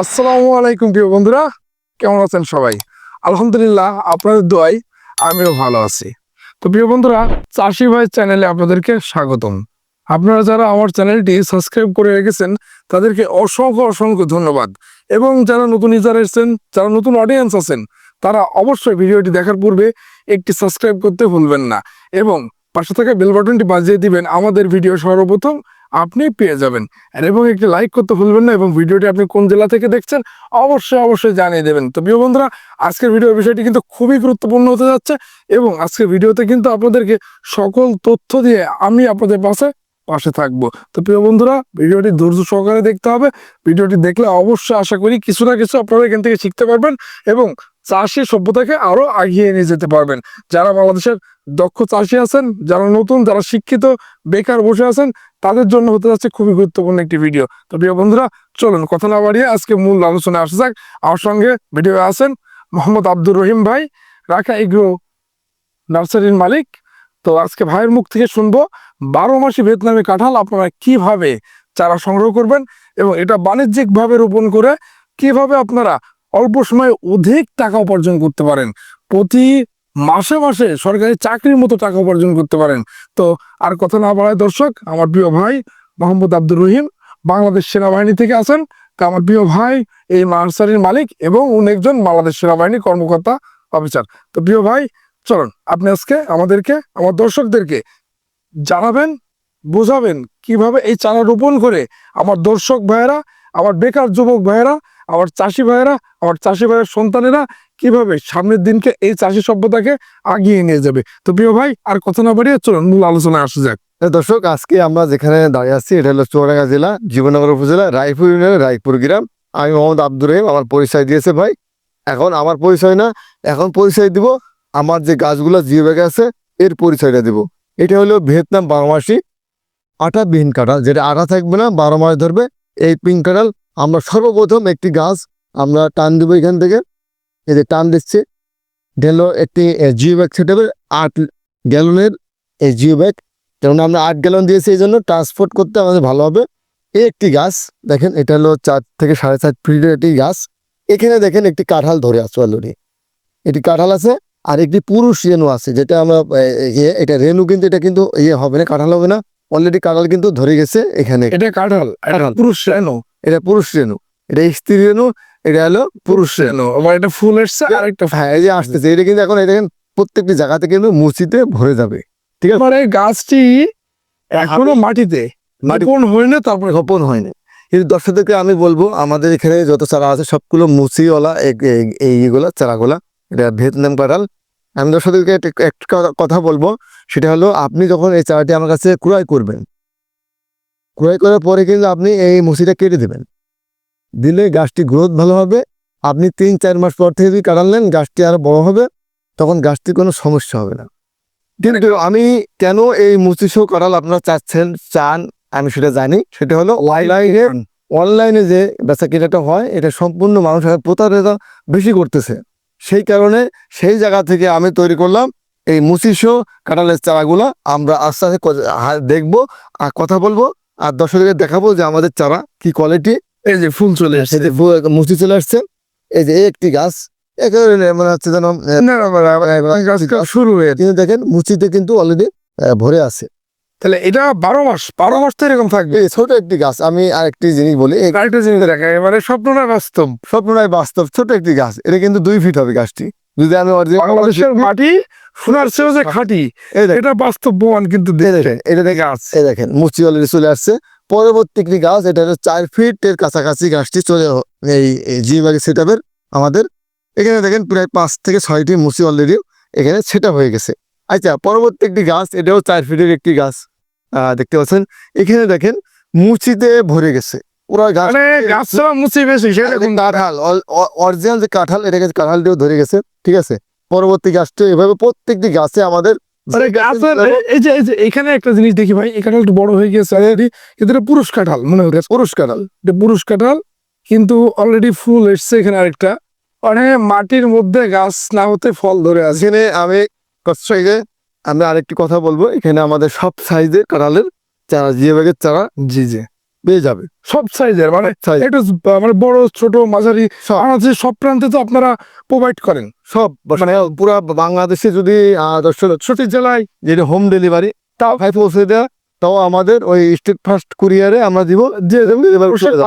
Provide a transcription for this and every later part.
আসসালামু আলাইকুম, প্রিয় বন্ধুরা। কেমন আছেন সবাই? আলহামদুলিল্লাহ, আপনাদের দোয়াই আমিও ভালো আছি। তো প্রিয় বন্ধুরা, চাষি ভাই চ্যানেলে আপনাদেরকে স্বাগতম। আপনারা যারা আমার চ্যানেলটি সাবস্ক্রাইব করে রেখেছেন, তাদেরকে অসংখ্য অসংখ্য ধন্যবাদ। এবং যারা নতুন ইউজার এসেছেন, যারা নতুন অডিয়েন্স আছেন, তারা অবশ্যই ভিডিওটি দেখার পূর্বে একটি সাবস্ক্রাইব করতে ভুলবেন না। এবং পাশে থাকা বেল বাটনটি বাজিয়ে দিবেন আমাদের ভিডিও সর্বপ্রথম আপনি পেয়ে যাবেন। আর এবং একটি লাইক করতে ভুলবেন না এবং ভিডিওটি আপনি কোন জেলা থেকে দেখছেন অবশ্যই অবশ্যই জানিয়ে দেবেন। তো প্রিয় বন্ধুরা, আজকের ভিডিওর বিষয়টি কিন্তু খুবই গুরুত্বপূর্ণ হতে যাচ্ছে এবং আজকের ভিডিওতে কিন্তু আপনাদেরকে সকল তথ্য দিয়ে আমি আপনাদের পাশে পাশে থাকব। তো প্রিয় বন্ধুরা, ভিডিওটি ধৈর্য সহকারে দেখতে হবে। ভিডিওটি দেখলে অবশ্যই আশা করি কিছু না কিছু আপনারা এখান থেকে শিখতে পারবেন এবং চাষি সভ্যতাকে আরও আগিয়ে নিয়ে যেতে পারবেন। যারা বাংলাদেশের দক্ষ চাষি আছেন, যারা নতুন, যারা শিক্ষিত, বেকার বসে আছেন, তাদের জন্য হতে যাচ্ছে খুবই গুরুত্বপূর্ণ একটি ভিডিও। তো প্রিয় বন্ধুরা, চলুন কথা না বাড়িয়ে আজকে মূল আলোচনায় আসা যাক। আমার সঙ্গে ভিডিও আছেন মোহাম্মদ আব্দুর রহিম ভাই রাখা এগ্রো নার্সারির মালিক। তো আজকে ভাইয়ের মুখ থেকে শুনব, বারো মাসি ভিয়েতনামি কাঁঠাল আপনারা কীভাবে চারা সংগ্রহ করবেন এবং এটা বাণিজ্যিকভাবে রোপণ করে কীভাবে আপনারা অল্প সময়ে অধিক টাকা উপার্জন করতে পারেন। প্রতি মাসে মাসে সরকারি চাকরির মতো টাকা উপার্জন করতে পারেন। তো আর কথা না বাড়ায় দর্শক, আমার প্রিয় ভাই মোহাম্মদ আব্দুর রহিম বাংলাদেশ সেনাবাহিনী থেকে আছেন। আমার প্রিয় ভাই এই নার্সারির মালিক এবং উনি একজন বাংলাদেশ সেনাবাহিনী কর্মকর্তা, অফিসার। তো প্রিয় ভাই, চলুন, আপনি আজকে আমাদেরকে, আমার দর্শকদেরকে জানাবেন, বোঝাবেন কীভাবে এই চারা রোপণ করে আমার দর্শক ভাইয়েরা, আমার বেকার যুবক ভাইয়েরা আমার চাষি ভাইয়েরা আমার চাষি ভাইয়ের সন্তানেরা কীভাবে সামনের দিনকে এই চাষি সভ্যতাকে আগিয়ে নিয়ে যাবে? তো প্রিয় ভাই আর কথা না বাড়িয়ে চলুন মূল আলোচনায় আসা যাক। হ্যাঁ, দর্শক আজকে আমরা যেখানে দাঁড়িয়ে আছি এটা হলো চুয়াডাঙ্গা জেলা জীবননগর উপজেলা রায়পুর ইউনিয়নের রায়পুর গ্রাম। আমি মোহাম্মদ আব্দুর রহিম আমার পরিচয় দিয়েছে ভাই। এখন আমার পরিচয় না এখন পরিচয় দিব আমার যে গাছগুলো জিও ব্যাগে আছে এর পরিচয়টা দিব। এটা হলো ভিয়েতনাম বারোমাসি আটা বিহীন কাঁঠাল যেটা আটা থাকবে না বারো মাস ধরবে এই পিঙ্ক কাঁঠাল আমরা সর্বপ্রথম একটি গাছ আমরা টান দেবো এখান থেকে। এই যে টান দিচ্ছে। এটা হলো একটি জিও ব্যাগ সেট আট গ্যালনের এই জিও ব্যাগ। যেমন আমরা আট গ্যালন দিয়েছি এই জন্য ট্রান্সপোর্ট করতে আমাদের ভালো হবে। এই একটি গাছ দেখেন এটা হলো চার থেকে সাড়ে চার ফিটের একটি গাছ। এখানে দেখেন একটি কাঁঠাল ধরে আছে অলরেডি একটি কাঁঠাল আছে আর একটি পুরুষ রেণু আছে যেটা আমরা ইয়ে এটা রেণু কিন্তু এটা কিন্তু ইয়ে হবে না কাঁঠাল হবে না। অলরেডি কাঁঠাল কিন্তু ধরে গেছে এখানে। এটা কাঁঠাল কাঁঠাল। পুরুষ রেনো এটা পুরুষ রেণু এটা স্ত্রী রেণু এটা হলো পুরুষ রেণু। আবার এটা ফুল এসছে আর একটা হ্যাঁ এই যে আসতেছে এটা কিন্তু এখন এটা প্রত্যেকটি জায়গাতে কিন্তু মুচিতে ভরে যাবে ঠিক আছে? মানে গাছটি এখনও মাটিতে মাটি- রোপণ হয়নি তারপরে? রোপণ হয়নি। কিন্তু দর্শকদেরকে আমি বলব আমাদের এখানে যত চারা আছে সবগুলো মুচিওয়ালা এই- এই- এইগুলা চারাগুলা এটা ভিয়েতনাম কাঁঠাল আমি দর্শকদেরকে একটা- কথা বলব সেটা হলো আপনি যখন এই চারাটি আমার কাছে ক্রয় করবেন ক্রয় করার পরে কিন্তু আপনি এই মুচিটা কেটে দেবেন। দিলে গাছটি গ্রোথ ভালো হবে। আপনি তিন, চার মাস পর থেকে যদি কাটাল নেন, গাছটি আরও বড় হবে, তখন গাছটির কোনো সমস্যা হবে না। কিন্তু আমি কেন এই মুচি শো কাঁঠাল আপনারা চাচ্ছেন, চান, আমি সেটা জানি। সেটা হলো অনলাইনে অনলাইনে যে বেচা কেনাটা হয়, এটা সম্পূর্ণ মানুষের প্রতারণা বেশি করতেছে। সেই কারণে সেই জায়গা থেকে আমি তৈরি করলাম এই মুসিশো কাঁঠালের চারাগুলা। আমরা আস্তে আস্তে দেখব, আর কথা বলব। আর দর্শকদের দেখাবো যে আমাদের চারা কি কোয়ালিটি এই যে ফুল চলে আসছে এই যে মুচি চলে আসছে। এই যে একটি গাছ একেবারে মনে হচ্ছে যেন শুরু হয়ে কিন্তু দেখেন মুচিতে কিন্তু অলরেডি ভরে আছে। তাহলে এটা বারো মাস বারো মাস তো এরকম থাকবে। ছোট একটি গাছ আমি আরেকটি জিনিস বলি আরেকটা জিনিস দেখা মানে স্বপ্ন না বাস্তব। স্বপ্ন নয় বাস্তব ছোট একটি গাছ এটা কিন্তু দুই ফিট হবে গাছটি। যদি আমি বাংলাদেশের মাটি সোনার চেয়েও যে খাঁটি। এটা বাস্তব প্রমাণ কিন্তু এটা গাছ। এই দেখেন মুচি অলরেডি চলে আসছে। পরবর্তী একটি গাছ এটা হলো চার ফিটের কাছাকাছি গাছটি চলে এই জি বাগি সেট আমাদের। এখানে দেখেন প্রায় পাঁচ থেকে ছয়টি মুচি অলরেডি এখানে সেট হয়ে গেছে। আচ্ছা পরবর্তী একটি গাছ এটাও চার ফিটের একটি গাছ। আহ, দেখতে পাচ্ছেন এখানে দেখেন মুচিতে ভরে গেছে। পুরো গাছ মানে গাছ ছাড়া মুচি বেশি সেটা কোন কাঁঠাল অরিজিনাল যে কাঁঠাল এটাকে কাঁঠাল দিয়েও ধরে গেছে ঠিক আছে? পরবর্তী গাছটা এভাবে প্রত্যেকটি গাছে আমাদের এই- যে এখানে একটা জিনিস দেখি ভাই এই কাঁঠালটা বড় হয়ে গেছে এটা পুরুষ কাঁঠাল মনে হচ্ছে পুরুষ কাঁঠাল। এটা পুরুষ কাঁঠাল কিন্তু অলরেডি ফুল এসছে এখানে আরেকটা। মানে মাটির মধ্যে গাছ না হতে ফল ধরে আছে। এখানে আমি কচ্ছাইকে আমি আরেকটি কথা বলব এখানে আমাদের সব সাইজের কাঁঠালের চারা জিয়ে ব্যাগের চারা। জি জি। পেয়ে যাবে। সব সাইজের মানে। একটু মানে বড় ছোট মাঝারি আনাচে সব প্রান্তে তো আপনারা প্রোভাইড করেন। সব মানে পুরা বাংলাদেশে যদি দশ সঠিক জেলায় যেটা হোম ডেলিভারি তাও পৌঁছে দেওয়া তাও আমাদের ওই স্টেট ফার্স্ট কুরিয়ারে আমরা দিব যে।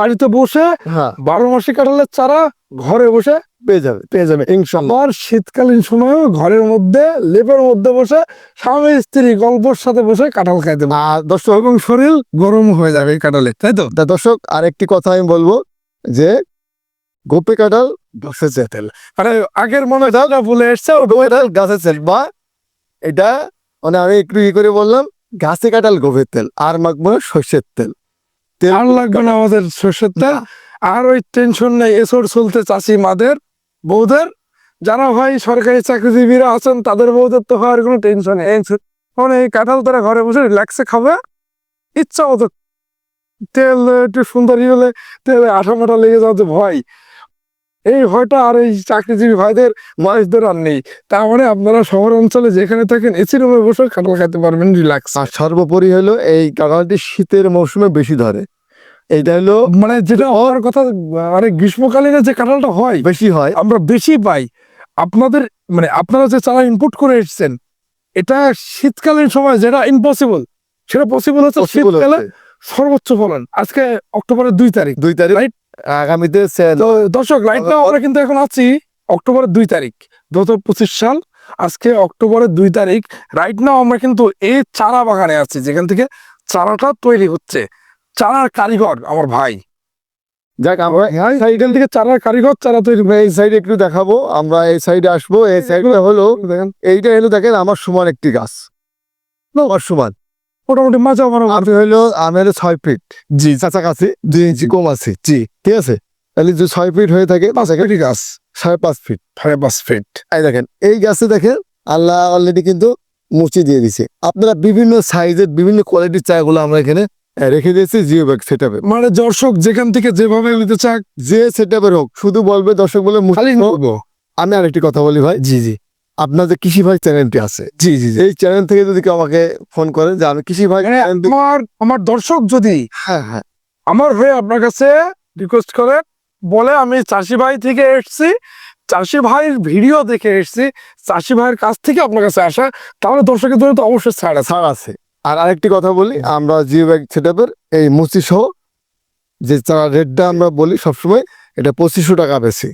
বাড়িতে বসে হ্যাঁ বারো মাসে কাটালের চারা ঘরে বসে পেয়ে যাবে পেয়ে যাবে আবার শীতকালীন সময়েও ঘরের মধ্যে লেপের মধ্যে বসে স্বামী স্ত্রী গল্পর সাথে বসে কাঁঠাল খাইতে। আর দর্শক এবং শরীর গরম হয়ে যাবে এই কাঁঠালে তাই তো তা দর্শক আরেকটি কথা আমি বলব যে গোপে কাঁঠাল গাছের তেল মানে আগের মনে হয় বলে এসছে গাছের বা এটা মানে আমি একটু ই করে বললাম গাছে কাঁঠাল গভীর তেল আর মাখবো সর্ষের তেল। তেল আর লাগবে না আমাদের সর্ষের তেল। আর ওই টেনশন নেই এসর চলতে চাষি মাদের বৌদের যারা হয় সরকারি চাকরিজীবীরা আছেন তাদের বৌদের তো হওয়ার কোনো টেনশন নেই। মানে এই কাঁঠাল তারা ঘরে বসে রিল্যাক্সে খাবে। ইচ্ছা মতো তেল একটু সুন্দরী হলে তেলে আঠা মাঠা লেগে যাওয়াতে ভয়। এই ভয়টা আর এই চাকরিজীবী ভাইদের মানুষদের আর নেই। তার মানে আপনারা শহর অঞ্চলে যেখানে থাকেন এসি রুমে বসে কাঁঠাল খাইতে পারবেন রিল্যাক্স আর সর্বোপরি হলো এই কাঁঠালটি শীতের মৌসুমে বেশি ধরে। এইটা হলো মানে যেটা হওয়ার কথা মানে গ্রীষ্মকালীনে যে কাঁঠালটা হয় বেশি হয়। আমরা বেশি পাই। আপনাদের মানে আপনারা যে চারা ইনপুট করে এসেছেন এটা শীতকালীন সময় যেটা ইম্পসিবল সেটা পসিবল হচ্ছে শীতকালে সর্বোচ্চ ফলন। আজকে অক্টোবরের দুই তারিখ দুই তারিখ। Right? আগামীতে তো দর্শক রাইট নাও আমরা কিন্তু এখন আছি অক্টোবরের দুই তারিখ দু হাজার পঁচিশ সাল। আজকে অক্টোবরের দুই তারিখ। রাইট নাও আমরা কিন্তু এই চারা বাগানে আছি যেখান থেকে চারাটা তৈরি হচ্ছে। চারার কারিগর আমার ভাই। যাক আমরা এখান থেকে চারার কারিগর চারা তৈরি এই সাইডে একটু দেখাবো। আমরা এই সাইডে আসব। এই সাইডে হলো দেখেন। এইটা হলো দেখেন আমার সমান একটি গাছ। আমার সমান। মোটামুটি মাঝা বড় আমি হলো আমি হলো ছয় ফিট। জি কাছাকাছি দুই ইঞ্চি কম আছে। জি ঠিক আছে? তাহলে যে ছয় ফিট হয়ে থাকে পাঁচ ফিট গাছ সাড়ে পাঁচ ফিট সাড়ে পাঁচ ফিট। এই দেখেন এই গাছে দেখেন আল্লাহ অলরেডি কিন্তু মুচি দিয়ে দিছে। আপনারা বিভিন্ন সাইজের বিভিন্ন কোয়ালিটির চাগুলো আমরা এখানে রেখে দিয়েছি জিও ব্যাগ সেট মানে দর্শক যেখান থেকে যেভাবে নিতে চাক যে সেট হোক শুধু বলবে দর্শক বলে খালি। আমি আরেকটি কথা বলি ভাই। জি জি। আপনার যে কৃষি ভাই চ্যানেলটি আছে। জি জি এই চ্যানেল থেকে যদি কেউ আমাকে ফোন করেন যে আমি কৃষি ভাই মানে আমার আমার দর্শক যদি হ্যাঁ হ্যাঁ। আমার হয়ে আপনার কাছে রিকোয়েস্ট করে বলে আমি চাষি ভাই থেকে এসেছি চাষি ভাইয়ের ভিডিও দেখে এসেছি চাষি ভাইয়ের কাছ থেকে আপনার কাছে আসা তাহলে দর্শকের জন্য তো অবশ্যই ছাড় আছে। ছাড় আছে। আর আরেকটি কথা বলি আমরা জিও ব্যাগ সেট এই মুচি সহ যে চারা রেটটা আমরা বলি সবসময় এটা পঁচিশশো টাকা বেশি।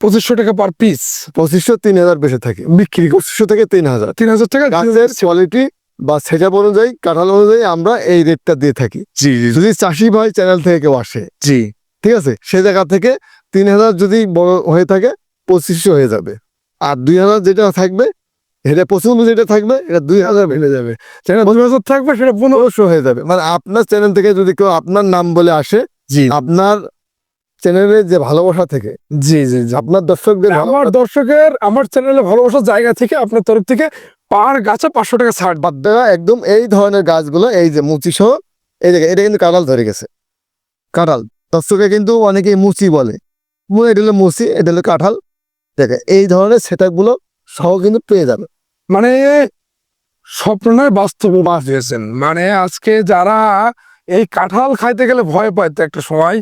পঁচিশশো টাকা পার পিস পঁচিশশো তিন হাজার বেশি থাকে। বিক্রি পঁচিশশো থেকে তিন হাজার। তিন হাজার টাকা গাছের কোয়ালিটি বা সেটাপ অনুযায়ী কাঁঠাল অনুযায়ী আমরা এই রেটটা দিয়ে থাকি। জি জি যদি চাষি ভাই চ্যানেল থেকে কেউ আসে জি। ঠিক আছে? সে জায়গা থেকে তিন হাজার যদি বড় হয়ে থাকে পঁচিশশো হয়ে যাবে। আর দুই হাজার যেটা থাকবে এটা পঁচিশ যেটা থাকবে এটা দুই হাজার বেড়ে যাবে। দুই হাজার থাকবে সেটা পনেরোশো হয়ে যাবে। মানে আপনার চ্যানেল থেকে যদি কেউ আপনার নাম বলে আসে জি। আপনার চ্যানেলের যে ভালোবাসা থেকে জি জি আপনার দর্শকদের আমার দর্শকের আমার চ্যানেলে ভালোবাসার জায়গা থেকে আপনার তরফ থেকে পার গাছে পাঁচশো টাকা ছাড়। বাদ দেওয়া একদম এই ধরনের গাছগুলো এই যে মুচি সহ এই দেখে এটা কিন্তু কাঁঠাল ধরে গেছে। কাঁঠাল। দর্শকে কিন্তু অনেকেই মুচি বলে। এটা হলো মুচি এটা হলো কাঁঠাল। দেখে এই ধরনের সেটআপগুলো সহ কিন্তু পেয়ে যাবে। মানে স্বপ্ন নয় বাস্তবে বাস দিয়েছেন। মানে আজকে যারা এই কাঁঠাল খাইতে গেলে ভয় পায় তো একটা সময়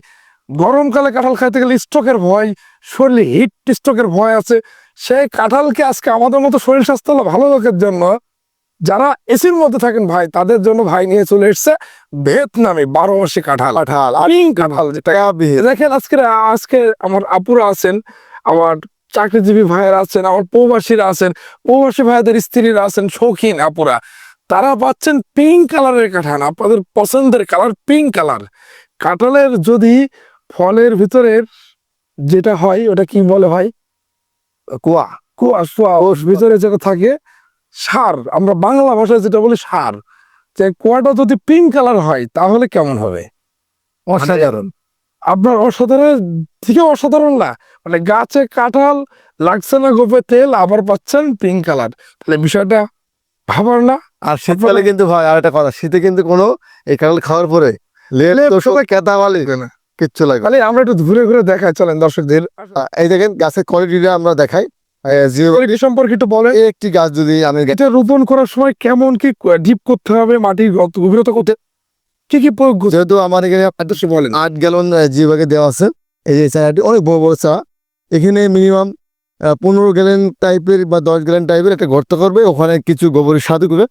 গরমকালে কাঁঠাল খাইতে গেলে স্ট্রোকের ভয় শরীরে হিট স্ট্রোকের ভয় আছে। সেই কাঁঠালকে আজকে আমাদের মতো শরীর স্বাস্থ্য হলো ভালো লোকের জন্য যারা এসির মধ্যে থাকেন ভাই তাদের জন্য ভাই নিয়ে চলে এসছে ভিয়েতনামি বারো মাসি কাঁঠাল কাঁঠাল আলিং কাঁঠাল যেটা দেখেন আজকে আজকে আমার আপুরা আছেন আমার চাকরিজীবী ভাইয়েরা আছেন আমার প্রবাসীরা আছেন প্রবাসী ভাইদের স্ত্রীরা আছেন শৌখিন আপুরা। তারা পাচ্ছেন পিঙ্ক কালারের কাঁঠাল আপনাদের পছন্দের কালার পিঙ্ক কালার কাঁঠালের যদি ফলের ভিতরের যেটা হয় ওটা কি বলে ভাই? কুয়া। কুয়া সোয়া ওর ভিতরে যেটা থাকে সার। আমরা বাংলা ভাষায় যেটা বলি সার। যে কুয়াটা যদি পিঙ্ক কালার হয় তাহলে কেমন হবে? অসাধারণ। আপনার অসাধারণ থেকে অসাধারণ না। মানে গাছে কাঁঠাল লাগছে না গোপে তেল আবার পাচ্ছেন পিঙ্ক কালার তাহলে বিষয়টা ভাবার না। আর শীতকালে কিন্তু ভাই আর একটা কথা শীতে কিন্তু কোনো এই কাঁঠাল খাওয়ার পরে লেলে তোষক কেতা বালি না। কিচ্ছু লাগে না। তাহলে আমরা একটু ঘুরে ঘুরে দেখাই চলেন দর্শকদের। এই দেখেন গাছের কোয়ালিটিটা আমরা দেখাই। এই সম্পর্কে একটু বলেন। একটি গাছ যদি আমি এটা রোপণ করার সময় কেমন কি ডিপ করতে হবে মাটির গভীরতা করতে কি কি প্রয়োগ যেহেতু আমার এখানে বলেন। আট গ্যালন জিভাগে দেওয়া আছে এই যে চারাটি অনেক বড় বড় চা এখানে মিনিমাম পনেরো গ্যালন টাইপের বা দশ গ্যালন টাইপের একটা গর্ত করবে। ওখানে কিছু গোবরের সাথে করে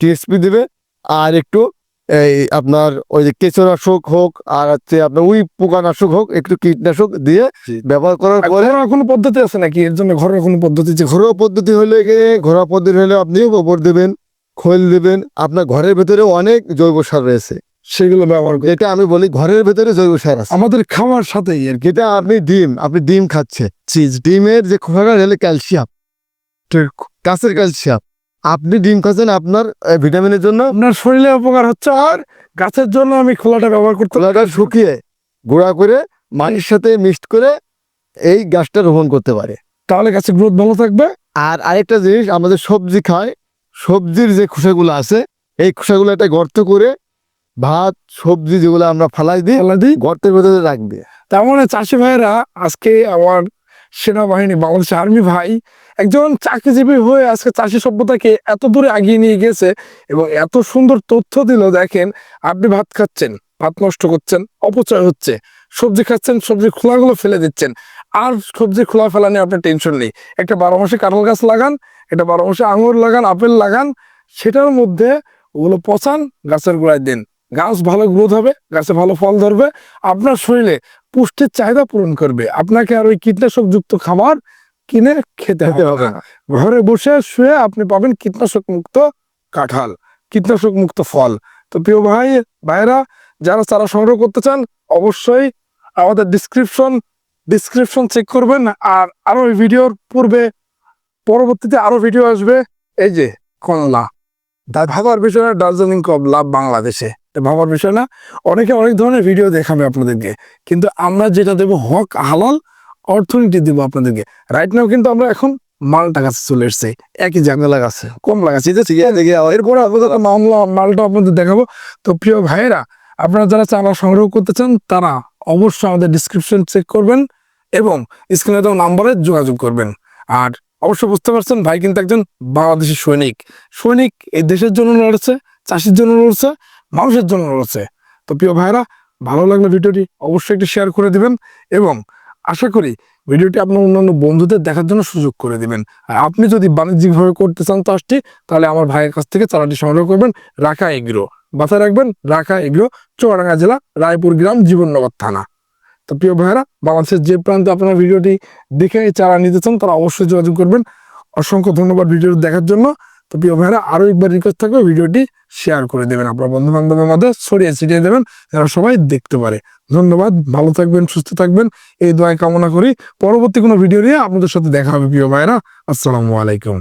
টিএসপি দেবে আর একটু এই আপনার ওই যে কেঁচোনাশক হোক আর হচ্ছে আপনার উই পোকানাশক হোক একটু কীটনাশক দিয়ে ব্যবহার করার পরে ঘরোয়া কোনো পদ্ধতি আছে নাকি? এর জন্য ঘরের কোনো পদ্ধতি যে ঘরোয়া পদ্ধতি হলে এখানে ঘরোয়া পদ্ধতি হলে আপনি গোবর দেবেন খোল দেবেন। আপনার ঘরের ভেতরে অনেক জৈব সার রয়েছে। সেগুলো ব্যবহার করে। এটা আমি বলি ঘরের ভেতরে জৈব সার আছে। আমাদের খাওয়ার সাথেই আর কি। যেটা আপনি ডিম আপনি ডিম খাচ্ছে। চিজ ডিমের যে খোসাটা হলে ক্যালসিয়াম। কাঁচের ক্যালসিয়াম। আপনি ডিম খাচ্ছেন আপনার ভিটামিনের জন্য? আপনার শরীরে উপকার হচ্ছে আর গাছের জন্য আমি খোলাটা ব্যবহার করতে খোলাটা শুকিয়ে গুঁড়া করে মাটির সাথে মিক্সড করে এই গাছটা রোপণ করতে পারে। তাহলে গাছের গ্রোথ ভালো থাকবে। আর আরেকটা জিনিস আমাদের সবজি খায় সবজির যে খোসাগুলো আছে এই খোসাগুলো একটা গর্ত করে ভাত সবজি যেগুলো আমরা ফালাই দিই ফেলা দিই। গর্তের ভেতরে রাখবে। তার মানে চাষি ভাইয়েরা আজকে আমার সেনাবাহিনী, বাংলাদেশ আর্মি ভাই একজন চাকরিজীবী হয়ে আজকে চাষি সভ্যতাকে এত দূরে আগিয়ে নিয়ে গেছে এবং এত সুন্দর তথ্য দিল, দেখেন আপনি ভাত খাচ্ছেন, ভাত নষ্ট করছেন, অপচয় হচ্ছে, সবজি খাচ্ছেন, সবজির খোলাগুলো ফেলে দিচ্ছেন, আর সবজি খোলা ফেলা নিয়ে আপনার টেনশন নেই। একটা বারো মাসে কাঁঠাল গাছ লাগান, একটা বারো মাসে আঙুর লাগান, আপেল লাগান, সেটার মধ্যে ওগুলো পচান, গাছের গোড়ায় দিন। গাছ ভালো গ্রোথ হবে গাছে ভালো ফল ধরবে আপনার শরীরে পুষ্টির চাহিদা পূরণ করবে। আপনাকে আর ওই কীটনাশক যুক্ত খাবার কিনে খেতে হবে না। ঘরে বসে শুয়ে আপনি পাবেন কীটনাশক মুক্ত কাঁঠাল কীটনাশক মুক্ত ফল। তো প্রিয় ভাই ভাইরা যারা চারা সংগ্রহ করতে চান অবশ্যই আমাদের ডিসক্রিপশন ডিসক্রিপশন চেক করবেন। আর আরও ভিডিওর পূর্বে পরবর্তীতে আরও ভিডিও আসবে। এই যে তাই ভাবার বিষয় দার্জিলিং কমলা বাংলাদেশে। ভাবার বিষয় না। অনেকে অনেক ধরনের ভিডিও দেখাবে আপনাদেরকে। কিন্তু আমরা যেটা দেবো হক, হালাল অর্থনীতি দেবো আপনাদেরকে। রাইট নাও কিন্তু আমরা এখন মালটা গাছে চলে এসেছি। একই জাঙ্গলা গাছে কম লাগাচ্ছি। যে ঠিক আছে এরপরে মামলা মালটা আপনাদের দেখাবো। তো প্রিয় ভাইয়েরা, আপনারা যারা চারা সংগ্রহ করতে চান, তারা অবশ্যই আমাদের ডিসক্রিপশন চেক করবেন এবং স্ক্রিনে দেওয়া নাম্বারে যোগাযোগ করবেন। আর অবশ্যই বুঝতে পারছেন, ভাই কিন্তু একজন বাংলাদেশি সৈনিক। সৈনিক এই দেশের জন্য লড়ছে, চাষির জন্য লড়ছে মানুষের জন্য রয়েছে। তো প্রিয় ভাইরা ভালো লাগলে ভিডিওটি অবশ্যই একটু শেয়ার করে দিবেন এবং আশা করি ভিডিওটি আপনার অন্যান্য বন্ধুদের দেখার জন্য সুযোগ করে দিবেন। আর আপনি যদি বাণিজ্যিকভাবে করতে চান চাষটি তাহলে আমার ভাইয়ের কাছ থেকে চারাটি সংগ্রহ করবেন রাখা এগ্রো। মাথায় রাখবেন, রাখা এগ্রো, চুয়াডাঙ্গা জেলা, রায়পুর গ্রাম, জীবননগর থানা। তো প্রিয় ভাইয়েরা, বাংলাদেশের যে প্রান্তে আপনারা ভিডিওটি দেখে চারা নিতে চান, তারা অবশ্যই যোগাযোগ করবেন। অসংখ্য ধন্যবাদ ভিডিওটি দেখার জন্য। তো প্রিয় ভাইরা, আরও একবার রিকোয়েস্ট থাকবে, ভিডিওটি শেয়ার করে দেবেন। আপনার বন্ধু বান্ধবের মধ্যে ছড়িয়ে ছিটিয়ে দেবেন, যারা সবাই দেখতে পারে। ধন্যবাদ, ভালো থাকবেন, সুস্থ থাকবেন, এই দোয়ায় কামনা করি। পরবর্তী কোনো ভিডিও নিয়ে আপনাদের সাথে দেখা হবে, প্রিয় ভাইরা। আসসালামু আলাইকুম।